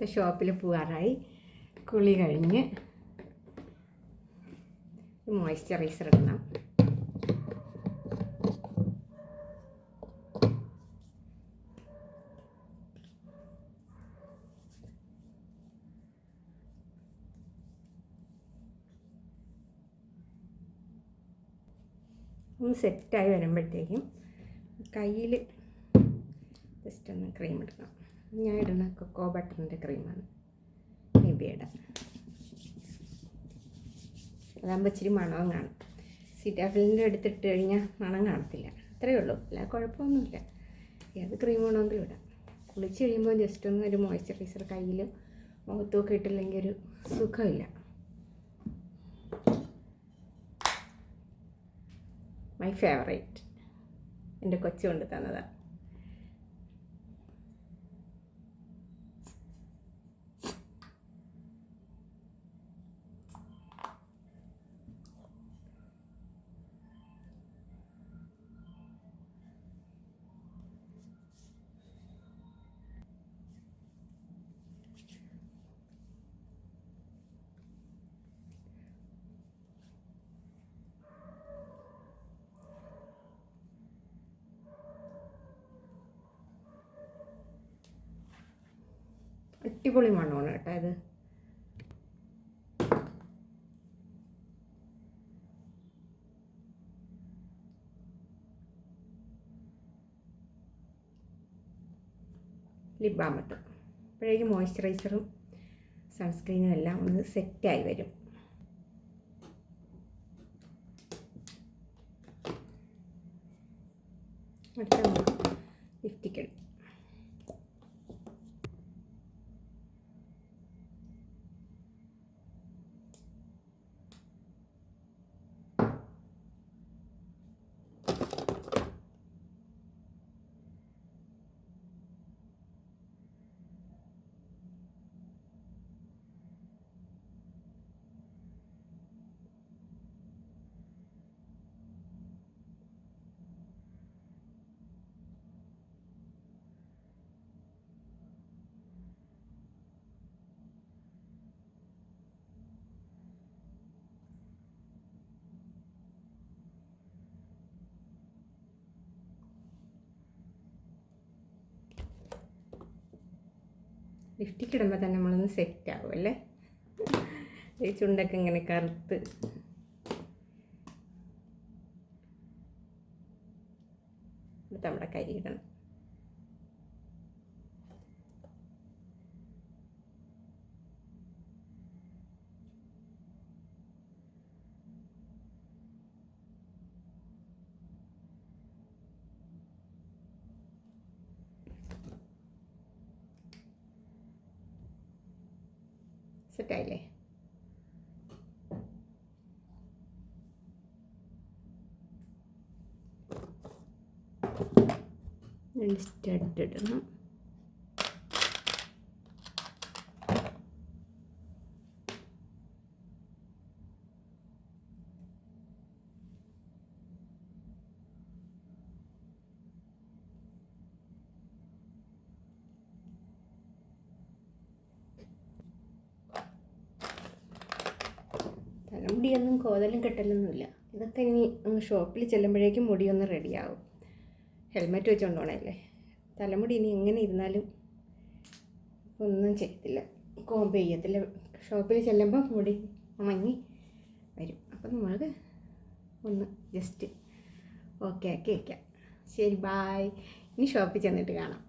ദിവസത്തെ ഷോപ്പിൽ പോകാറായി. കുളി കഴിഞ്ഞ് മോയ്സ്ചറൈസർ ഇടണം. ഒന്ന് സെറ്റായി വരുമ്പോഴത്തേക്കും കയ്യിൽ ജസ്റ്റ് ഒന്ന് ക്രീം ഇടണം. ഞാൻ ഇടുന്ന കൊക്കോ ബട്ടറിന്റെ ക്രീമാണ് നിബിയുടെ അതാകുമ്പോൾ ഇച്ചിരി മണവും കാണും. സിറ്റാഫിലിന്റെ എടുത്തിട്ട് കഴിഞ്ഞാൽ മണം കാണത്തില്ല. അത്രയേ ഉള്ളൂ. അല്ല കുഴപ്പമൊന്നുമില്ല. ഏത് ക്രീം വേണമെങ്കിലും ഇടാം. കുളിച്ച് കഴിയുമ്പോൾ ജസ്റ്റ് ഒന്ന് ഒരു മോയ്സ്ചറൈസർ കയ്യിൽ മുഖത്തൊക്കെ ഇട്ടില്ലെങ്കിൽ ഒരു സുഖമില്ല. മൈ ഫേവറേറ്റ് എന്റെ കൊച്ചു കൊണ്ട് തന്നതാണ് അടിപൊളി മണമാണ് കേട്ടോ ഇത്. ലിപ് ബാം ഇട്ടു. അപ്പോഴേക്കും മോയ്സ്ചറൈസറും സൺസ്ക്രീനും എല്ലാം ഒന്ന് സെറ്റായി വരും. അടുത്ത നമുക്ക് ലിഫ്റ്റിക്ക് ഇടുമ്പോൾ തന്നെ നമ്മളൊന്ന് സെറ്റ് ആവും അല്ലേ? ഈ ചുണ്ടൊക്കെ ഇങ്ങനെ കറുത്ത്. നമ്മുടെ കരി ഇടണം. സെറ്റായില്ലേ സ്റ്റഡ് ഇടണം. തലമുടിയൊന്നും കോതലും കെട്ടലൊന്നുമില്ല. ഇതൊക്കെ ഇനി ഒന്ന് ഷോപ്പിൽ ചെല്ലുമ്പോഴേക്കും മുടിയൊന്ന് റെഡിയാവും. ഹെൽമെറ്റ് വെച്ചുകൊണ്ട് പോകണമല്ലേ തലമുടി ഇനി എങ്ങനെ ഇരുന്നാലും ഒന്നും ചെയ്യത്തില്ല. കോമ്പ് ചെയ്യത്തില്ല. ഷോപ്പിൽ ചെല്ലുമ്പോൾ മുടി ഉണങ്ങി വരും. അപ്പം നമ്മൾക്ക് ഒന്ന് ജസ്റ്റ് ഓക്കെ ആക്കി വയ്ക്കാം ശരി ബായ് ഇനി ഷോപ്പിൽ ചെന്നിട്ട് കാണാം.